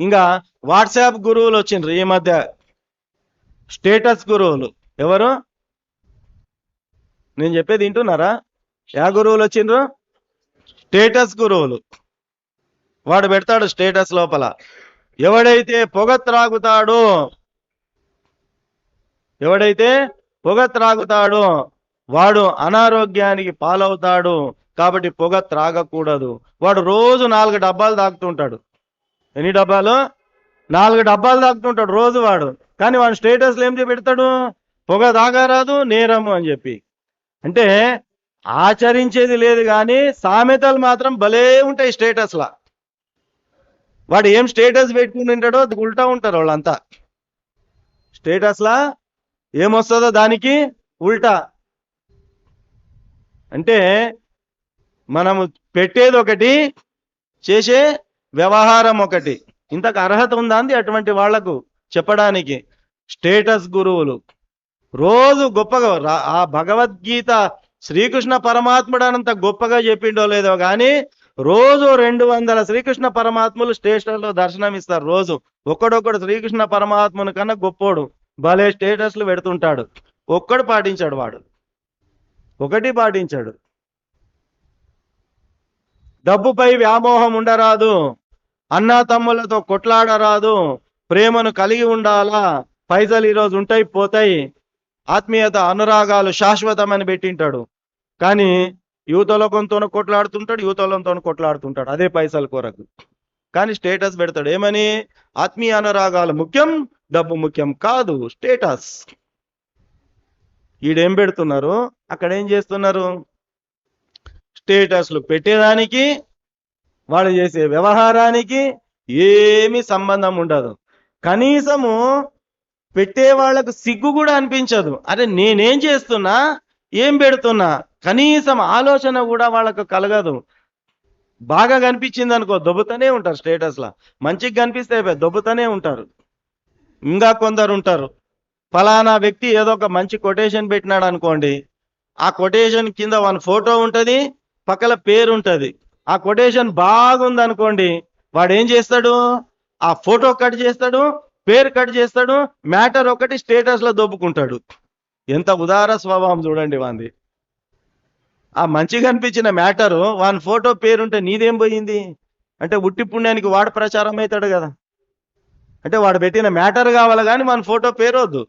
ఇంకా వాట్సాప్ గురువులు వచ్చిండ్రు ఈ మధ్య. స్టేటస్ గురువులు. ఎవరు? నేను చెప్పేది వింటున్నారా? యా గురువులు వచ్చిండ్రు? స్టేటస్ గురువులు. వాడు పెడతాడు స్టేటస్ లోపల. ఎవడైతే పొగ త్రాగుతాడో ఎవడైతే పొగ త్రాగుతాడో వాడు అనారోగ్యానికి పాలవుతాడు. కాబట్టి పొగ త్రాగకూడదు. వాడు రోజు నాలుగు డబ్బాలు తాగుతుంటాడు. ఎన్ని డబ్బాలు? నాలుగు డబ్బాలు తాగుతుంటాడు రోజు వాడు కానీ వాడు స్టేటస్లో ఏం పెడతాడు పొగ తాగరాదు నేరము అని చెప్పి. అంటే ఆచరించేది లేదు కానీ సామెతలు మాత్రం భలే ఉంటాయి స్టేటస్లా. వాడు ఏం స్టేటస్ పెట్టుకుని ఉంటాడో అది ఉల్టా ఉంటారు వాళ్ళంతా. స్టేటస్లా ఏమొస్తుందో దానికి ఉల్టా. అంటే మనము పెట్టేది ఒకటి చేసే వ్యవహారం ఒకటి. ఇంతకు అర్హత ఉందా అంది అటువంటి వాళ్ళకు చెప్పడానికి స్టేటస్ గురువులు. రోజు గొప్పగా ఆ భగవద్గీత శ్రీకృష్ణ పరమాత్ముడు అనంత గొప్పగా చెప్పిండో లేదో కానీ రోజు రెండు వందల శ్రీకృష్ణ పరమాత్ములు స్టేషన్లో దర్శనం ఇస్తారు రోజు. ఒక్కడొక్కడు శ్రీకృష్ణ పరమాత్ముని కన్నా గొప్పోడు. భలే స్టేటస్లు పెడుతుంటాడు. ఒక్కడు పాటించాడు వాడు. ఒకటి పాటించాడు. డబ్బుపై వ్యామోహం ఉండరాదు. అన్నా తమ్ములతో కొట్లాడరాదు. ప్రేమను కలిగి ఉండాలా? పైసలు ఈరోజు ఉంటాయి పోతాయి. ఆత్మీయత అనురాగాలు శాశ్వతమని పెట్టింటాడు. కానీ యువతలోకంతో కొట్లాడుతుంటాడు యువతలంతో కొట్లాడుతుంటాడు. అదే పైసల కొరకు. కానీ స్టేటస్ పెడతాడు. ఏమని? ఆత్మీయ అనురాగాలు ముఖ్యం డబ్బు ముఖ్యం కాదు. స్టేటస్. ఈడేం పెడుతున్నారు? అక్కడ ఏం చేస్తున్నారు? స్టేటస్లు పెట్టేదానికి వాళ్ళు చేసే వ్యవహారానికి ఏమి సంబంధం ఉండదు. కనీసము పెట్టే వాళ్ళకు సిగ్గు కూడా అనిపించదు. అరే నేనేం చేస్తున్నా? ఏం పెడుతున్నా? కనీసం ఆలోచన కూడా వాళ్ళకు కలగదు. బాగా కనిపించింది అనుకో దొబ్బుతూనే ఉంటారు స్టేటస్లో మంచిగా కనిపిస్తే దొబ్బుతూనే ఉంటారు. ఇంకా కొందరు ఉంటారు. ఫలానా వ్యక్తి ఏదో ఒక మంచి కొటేషన్ పెట్టినాడు అనుకోండి. ఆ కొటేషన్ కింద వన్ ఫోటో ఉంటుంది పక్కల పేరు ఉంటుంది. ఆ కొటేషన్ బాగుంది అనుకోండి వాడు ఏం చేస్తాడు? ఆ ఫోటో కట్ చేస్తాడు పేరు కట్ చేస్తాడు మ్యాటర్ ఒకటి స్టేటస్లో దొబ్బుకుంటాడు. ఎంత ఉదార స్వభావం చూడండి వాంది. ఆ మంచిగా అనిపించిన మ్యాటరు వాని ఫోటో పేరుంటే నీదేం పోయింది? అంటే ఉట్టి పుణ్యానికి వాడు ప్రచారం అవుతాడు కదా. అంటే వాడు పెట్టిన మ్యాటర్ కావాలి కానీ మన ఫోటో పేరు వద్దు